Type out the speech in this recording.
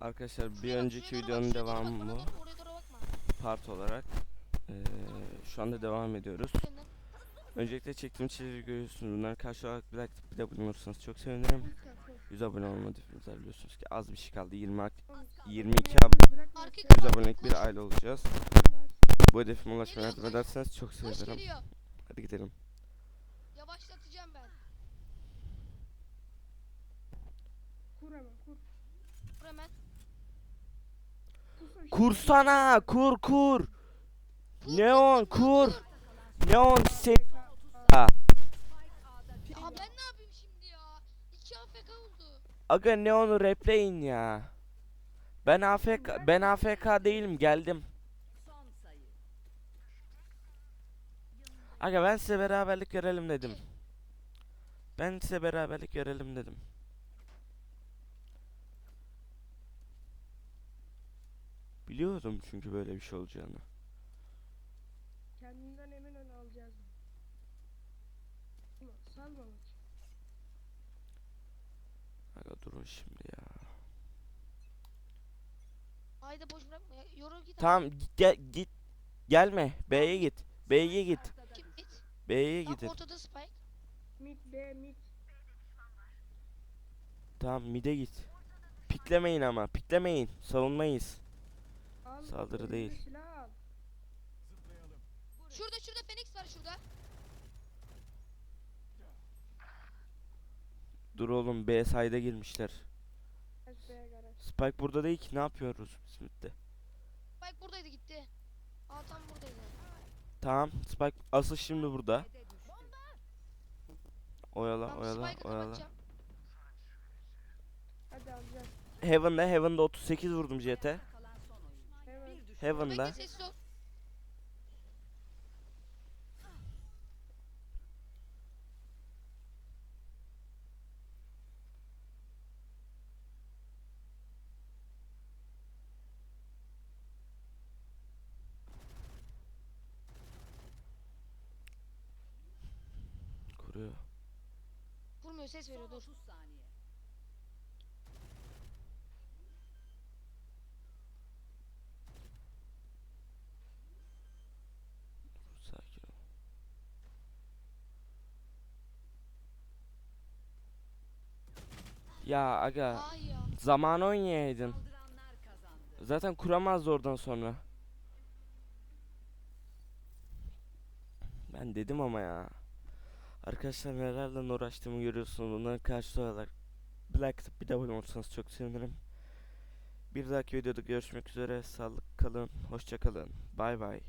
Arkadaşlar bir Şuraya önceki şuraya videonun şuraya devamı bakma. Part olarak. Ee, şu anda devam ediyoruz. Öncelikle çektiğim şeyleri görüyorsunuz. Bunlar karşı olarak bir like bir de abone olursanız çok sevinirim. 100 abone olmadıysanız biliyorsunuz ki az bir şey kaldı. 20 ak- 22 ab- Arka 100 kapı abonelik bir aile olacağız. Bu hedefime ulaşmaya yardım ederseniz çok sevinirim. Hadi gidelim. Yavaşlatacağım ben. Kur hemen kur. Dur hemen. Kursana. Kur kur! Neon kur! Neon se Ya ben ne yapayım şimdi ya? İki AFK oldu. Aga Neon'u repleyin ya. Ben AFK ben AFK değilim geldim. Aga ben size beraberlik görelim dedim. Ben size beraberlik görelim dedim. Biliyordum çünkü böyle bir şey olacağını. Kendinden emin ol alacağız. Salma. Aga durun şimdi ya. Ayda boş bırakma ya. Yoru git. Tamam git gel git. Gelme. B'ye git. B'ye git. Kim git? B'ye Tam gidin. ortada spike. Mid B mid. Tamam mid'e git. Piklemeyin ama. Piklemeyin. Savunmayız. Al. Saldırı değil. Silah al. Şurada şurada Phoenix var şurada. Dur oğlum B side'e girmişler. Spike burada değil ki ne yapıyoruz midde? Spike buradaydı gitti. Aa tam buradaydı. Tamam Spike asıl şimdi burada. Oyala Tamam oyala oyala. kapatacağım. Hadi alacağız. Heaven'da Heaven'da 38 vurdum JT. Heaven'da. Bekle sessiz ol. Kuruyor. Vurmuyor ses veriyor dur. Sakin ol. Ya aga zaman oynayaydın. Zaten kuramazdı oradan sonra. Ben dedim ama ya. Arkadaşlar nelerle uğraştığımı görüyorsunuz. Bunların karşı olarak atıp bir de abone olursanız çok sevinirim. Bir dahaki videoda görüşmek üzere. Sağlık kalın. Hoşça kalın. Bay bay.